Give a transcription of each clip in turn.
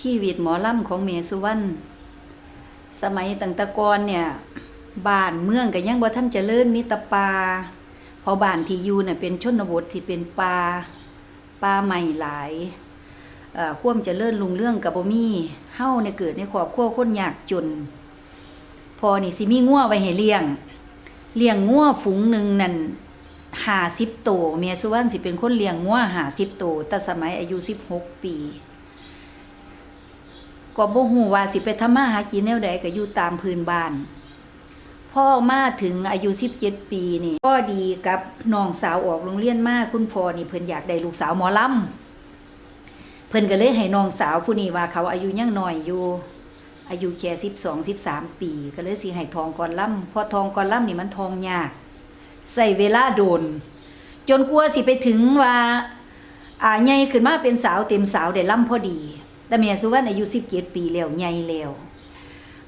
ชีวิตหมอลำของเมสุวรรณสมัยตั้งตะกอนเนี่ยบ้านเมืองก็ยังบ่ท่านเจริญมีตะปาพอบ้านที่อยู่เนี่ยเป็นชนบทที่เป็นป่าป่าใหม่หลายเอ่วมเจริญรุ่งเรื่องกับบ่มีเฮ้าเนี่ยเกิดในครอบครัวคนยากจน พอนี่สิมีงัวไว้ให้เลี้ยง เลี้ยงงัวฝูงหนึ่งนั่นหาสิบโตวเมียสุวรรณสิเป็นคนเลี้ยงงัวหาสิบโตวแต่สมัยอายุสิบหกปี ก็บ่ฮู้ว่าสิไปทำมาหากินแนวใดก็อยู่ตามพื้นบ้าน พ่อมาถึงอายุ 17 ปีนี่ก็ดีกับน้องสาวออกโรงเรียนมาคุณพ่อนี่เพิ่นอยากได้ลูกสาวหมอลำเพิ่นก็เลยให้น้องสาวผู้นี้ว่าเขาอายุยังน้อยอยู่อายุแค่12 13ปี ก็เลยสิให้ทองก่อนล่ำพราะทองก่อนล่ำนี่มันทองยากใส่เวลาโดน จนกลัวสิไปถึงว่าอ่าใหญ่ขึ้นมาเป็นสาวเต็มสาวได้ล่ำพอดี แต่เมียสุวรรณอายุ17ปีแล้วใหญ่แล้ว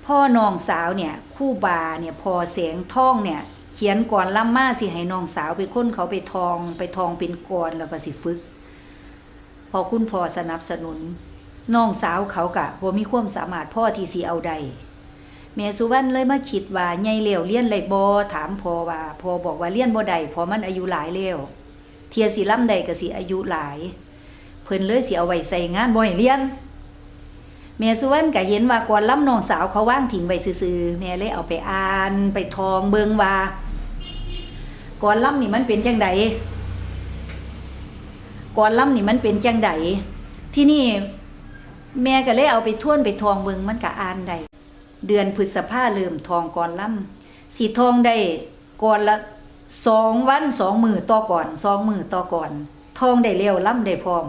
พ่อน้องสาวเนี่ยคู่บาเนี่ยพอเสียงท่องเนี่ยเขียนก่อนล่ำมาสิให้น้องสาวเป็นคนเขาไปทองไปทองเป็นกรแล้วก็สิฝึก พอคุณพ่อสนับสนุนน้องสาวเขากะบ่มีความสามารถพ่อที่สิเอาใดแม่สุวรรณเลยมาคิดว่าใหญ่แล้วเรียนไรบ่ถามพ่อว่าพ่อบอกว่าเรียนบ่ได้เพอมันอายุหลายแล้วเทียสิล่ำใดก็สิอายุหลาย เพิ่นเลยสิเอาไว้ใส่งานบ่ให้เรียน แม่สุวรรณก็เห็นว่าก่อนล้ำน้องสาวเขาว่างทิ้งไว้ซื่อๆแม่เลยเอาไปอ่านไปทองเบิงว่าก่อนล้ำนี่มันเป็นจังไดก่อนล้ำนี่มันเป็นจังไดที่นี่แม่ก็เลยเอาไปท่วนไปทองเบิงมันก็อ่านได้เดือนพฤษภาเริ่มทองก่อนล้ำสีทองได้ก่อนละสองวันสองมือต่อก่อนสองมือต่อก่อน ทองได้เร็วล้ำได้พร้อม